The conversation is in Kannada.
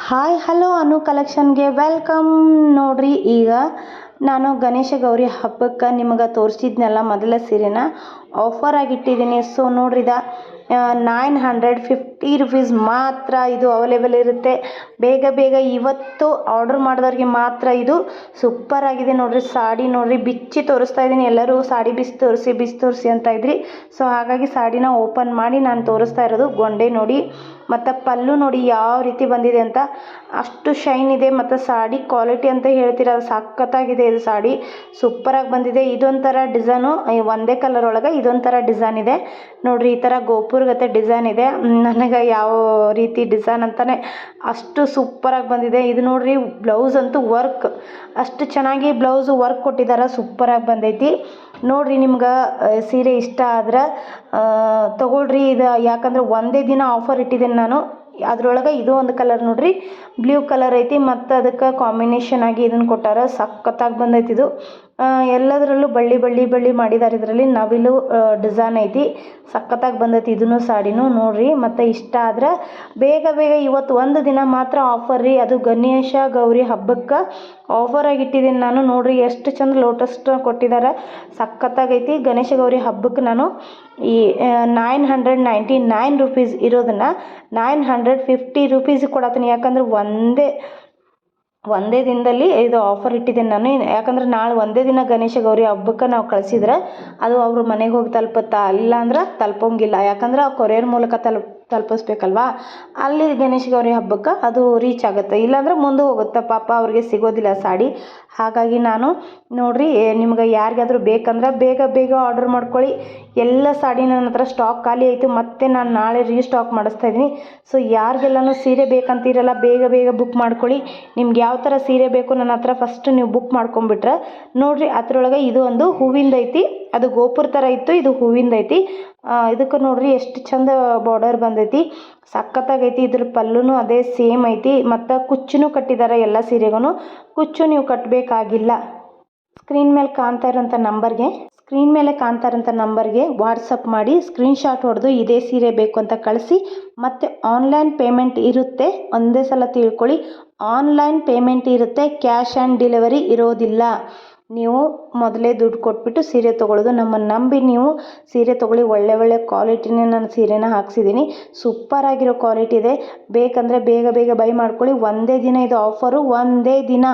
ಹಾಯ್ ಹಲೋ ಅನು ಕಲೆಕ್ಷನ್ಗೆ ವೆಲ್ಕಮ್ ನೋಡ್ರಿ ಈಗ ನಾನು ಗಣೇಶ ಗೌರಿ ಹಬ್ಬಕ್ಕೆ ನಿಮಗೆ ತೋರಿಸಿದ್ನಲ್ಲ ಮೊದಲ ಸೀರೆನ. ಆಫರ್ ಆಗಿ ಇಟ್ಟಿದ್ದೀನಿ ಸೊ ನೋಡ್ರಿ ಇದ ನೈನ್ ಹಂಡ್ರೆಡ್ ಫಿಫ್ಟಿ ರುಪೀಸ್ ಮಾತ್ರ ಇದು ಅವೈಲೇಬಲ್ ಇರುತ್ತೆ. ಬೇಗ ಬೇಗ ಇವತ್ತು ಆರ್ಡರ್ ಮಾಡಿದವ್ರಿಗೆ ಮಾತ್ರ ಇದು ಸೂಪರ್ ಆಗಿದೆ. ನೋಡ್ರಿ, ಸಾಡಿ ನೋಡ್ರಿ, ಬಿಚ್ಚಿ ತೋರಿಸ್ತಾ ಇದ್ದೀನಿ ಎಲ್ಲರೂ ಸಾಡಿ ಬಿಸಿ ತೋರಿಸಿ ಬಿಸಿ ತೋರಿಸಿ ಅಂತ ಇದ್ರಿ. ಸೊ ಹಾಗಾಗಿ ಸಾಡಿನ ಓಪನ್ ಮಾಡಿ ನಾನು ತೋರಿಸ್ತಾ ಇರೋದು. ಗೊಂಡೆ ನೋಡಿ, ಮತ್ತು ಪಲ್ಲು ನೋಡಿ ಯಾವ ರೀತಿ ಬಂದಿದೆ ಅಂತ. ಅಷ್ಟು ಶೈನ್ ಇದೆ, ಮತ್ತು ಸಾಡಿ ಕ್ವಾಲಿಟಿ ಅಂತ ಹೇಳ್ತೀರ ಸಖತ್ತಾಗಿದೆ. ಇದು ಸಾಡಿ ಸೂಪರಾಗಿ ಬಂದಿದೆ. ಇದೊಂಥರ ಡಿಸೈನು ಒಂದೇ ಕಲರ್ ಒಳಗೆ ಇದೊಂಥರ ಡಿಸೈನ್ ಇದೆ. ನೋಡಿರಿ, ಈ ಥರ ಗೋಪುರ್ಗತೆ ಡಿಸೈನ್ ಇದೆ. ನನಗೆ ಯಾವ ರೀತಿ ಡಿಸೈನ್ ಅಂತಲೇ ಅಷ್ಟು ಸೂಪರಾಗಿ ಬಂದಿದೆ. ಇದು ನೋಡಿರಿ ಬ್ಲೌಸ್ ಅಂತೂ ವರ್ಕ್ ಅಷ್ಟು ಚೆನ್ನಾಗಿ ಬ್ಲೌಸು ವರ್ಕ್ ಕೊಟ್ಟಿದ್ದಾರೆ ಸೂಪರಾಗಿ ಬಂದೈತಿ. ನೋಡಿರಿ, ನಿಮ್ಗೆ ಸೀರೆ ಇಷ್ಟ ಆದ್ರೆ ತಗೊಳ್ರಿ. ಇದು ಯಾಕಂದ್ರೆ ಒಂದೇ ದಿನ ಆಫರ್ ಇಟ್ಟಿದ್ದೀನಿ ನಾನು. ಅದ್ರೊಳಗೆ ಇದು ಒಂದು ಕಲರ್ ನೋಡ್ರಿ. ಬ್ಲೂ ಕಲರ್ ಐತಿ ಮತ್ತು ಅದಕ್ಕೆ ಕಾಂಬಿನೇಷನ್ ಆಗಿ ಇದನ್ನು ಕೊಟ್ಟಾರ ಸಖತ್ತಾಗಿ ಬಂದೈತಿ ಇದು. ಎಲ್ಲದರಲ್ಲೂ ಬಳ್ಳಿ ಬಳ್ಳಿ ಬಳ್ಳಿ ಮಾಡಿದ್ದಾರೆ ಇದರಲ್ಲಿ ನವಿಲು ಡಿಸೈನ್ ಐತಿ. ಸಖತ್ತಾಗಿ ಬಂದೈತಿ ಇದನ್ನು ಸಾಡಿನೂ, ನೋಡಿರಿ. ಮತ್ತು ಇಷ್ಟ ಆದ್ರೆ ಬೇಗ ಬೇಗ ಇವತ್ತು ಒಂದು ದಿನ ಮಾತ್ರ ಆಫರ್ ರೀ. ಅದು ಗಣೇಶ ಗೌರಿ ಹಬ್ಬಕ್ಕೆ ಆಫರಾಗಿ ಇಟ್ಟಿದ್ದೀನಿ ನಾನು. ನೋಡಿರಿ ಎಷ್ಟು ಚಂದ ಲೋಟಸ್ ಕೊಟ್ಟಿದ್ದಾರೆ ಸಖತ್ತಾಗೈತಿ ಗಣೇಶ ಗೌರಿ ಹಬ್ಬಕ್ಕೆ ನಾನು ಈ nine hundred ninety nine rupees ಇರೋದನ್ನು ನೈನ್ ಹಂಡ್ರೆಡ್ ಫಿಫ್ಟಿ ರುಪೀಸಿಗೆ ಕೊಡತ್ತೀನಿ. ಯಾಕಂದ್ರೆ ಒಂದೇ ಒಂದೇ ದಿನದಲ್ಲಿ ಇದು ಆಫರ್ ಇಟ್ಟಿದ್ದೀನಿ ನಾನು. ಯಾಕಂದ್ರೆ ನಾಳೆ ಒಂದೇ ದಿನ ಗಣೇಶ ಗೌರಿ ಹಬ್ಬಕ್ಕೆ ನಾವು ಕಳ್ಸಿದ್ರೆ ಅದು ಅವ್ರ ಮನೆಗೆ ಹೋಗಿ ತಲುಪುತ್ತಾ? ಇಲ್ಲ ಅಂದ್ರೆ ತಲುಪೋಂಗಿಲ್ಲ. ಯಾಕಂದ್ರೆ ಆ ಕೊರಿಯರ್ ಮೂಲಕ ತಲುಪ್ ತಲುಪಿಸ್ಬೇಕಲ್ವಾ? ಅಲ್ಲಿ ಗಣೇಶ ಗೌರಿ ಹಬ್ಬಕ್ಕೆ ಅದು ರೀಚ್ ಆಗುತ್ತೆ. ಇಲ್ಲಾಂದ್ರೆ ಮುಂದೆ ಹೋಗುತ್ತೆ. ಪಾಪ ಅವ್ರಿಗೆ ಸಿಗೋದಿಲ್ಲ ಸಾಡಿ. ಹಾಗಾಗಿ ನಾನು, ನೋಡಿರಿ ನಿಮ್ಗೆ ಯಾರಿಗಾದ್ರೂ ಬೇಕಂದ್ರೆ ಬೇಗ ಬೇಗ ಆರ್ಡರ್ ಮಾಡ್ಕೊಳ್ಳಿ. ಎಲ್ಲ ಸಾಡಿ ನನ್ನ ಹತ್ರ ಸ್ಟಾಕ್ ಖಾಲಿ ಆಯಿತು ಮತ್ತೆ ನಾನು ನಾಳೆ ರೀಸ್ಟಾಕ್ ಮಾಡಿಸ್ತಾ ಇದ್ದೀನಿ. ಸೊ ಯಾರಿಗೆಲ್ಲನೂ ಸೀರೆ ಬೇಕಂತೀರಲ್ಲ, ಬೇಗ ಬೇಗ ಬುಕ್ ಮಾಡ್ಕೊಳ್ಳಿ. ನಿಮ್ಗೆ ಯಾವ ಥರ ಸೀರೆ ಬೇಕು ನನ್ನ ಹತ್ರ ಫಸ್ಟ್ ನೀವು ಬುಕ್ ಮಾಡ್ಕೊಂಬಿಟ್ರೆ ನೋಡಿರಿ, ಅದ್ರೊಳಗೆ ಇದು ಒಂದು ಹೂವಿಂದ ಐತಿ. ಅದು ಗೋಪುರ ಥರ ಇತ್ತು, ಇದು ಹೂವಿಂದ ಐತಿ. ಇದಕ್ಕೆ ನೋಡ್ರಿ ಎಷ್ಟು ಚಂದ ಬಾರ್ಡರ್ ಬಂದೈತಿ. ಸಖತ್ತಾಗೈತಿ ಇದ್ರ ಪಲ್ಲುನು ಅದೇ ಸೇಮ್ ಐತಿ. ಮತ್ತು ಕುಚ್ಚುನು ಕಟ್ಟಿದ್ದಾರೆ ಎಲ್ಲ ಸೀರೆಗೂ ಕುಚ್ಚು ನೀವು ಕಟ್ಟಬೇಕಾಗಿಲ್ಲ ಸ್ಕ್ರೀನ್ ಮೇಲೆ ಕಾಣ್ತಾ ಇರೋಂಥ ನಂಬರ್ಗೆ ಸ್ಕ್ರೀನ್ ಮೇಲೆ ಕಾಣ್ತಾ ಇರೋಂಥ ನಂಬರ್ಗೆ ವಾಟ್ಸಪ್ ಮಾಡಿ ಸ್ಕ್ರೀನ್ಶಾಟ್ ಹೊಡೆದು ಇದೇ ಸೀರೆ ಬೇಕು ಅಂತ ಕಳಿಸಿ. ಮತ್ತು ಆನ್ಲೈನ್ ಪೇಮೆಂಟ್ ಇರುತ್ತೆ, ಒಂದೇ ಸಲ ತಿಳ್ಕೊಳ್ಳಿ. ಆನ್ಲೈನ್ ಪೇಮೆಂಟ್ ಇರುತ್ತೆ ಕ್ಯಾಶ್ ಆ್ಯಂಡ್ ಡೆಲಿವರಿ ಇರೋದಿಲ್ಲ. ನೀವು ಮೊದಲೇ ದುಡ್ಡು ಕೊಟ್ಬಿಟ್ಟು ಸೀರೆ ತೊಗೊಳ್ಳೋದು. ನಮ್ಮನ್ನು ನಂಬಿ ನೀವು ಸೀರೆ ತೊಗೊಳ್ಳಿ. ಒಳ್ಳೆ ಒಳ್ಳೆ ಕ್ವಾಲಿಟಿನೇ ನಾನು ಸೀರೆನ ಹಾಕ್ಸಿದ್ದೀನಿ. ಸೂಪರಾಗಿರೋ ಕ್ವಾಲಿಟಿ ಇದೆ. ಬೇಕಂದರೆ ಬೇಗ ಬೇಗ ಬೈ ಮಾಡ್ಕೊಳ್ಳಿ. ಒಂದೇ ದಿನ ಇದು ಆಫರು. ಒಂದೇ ದಿನ.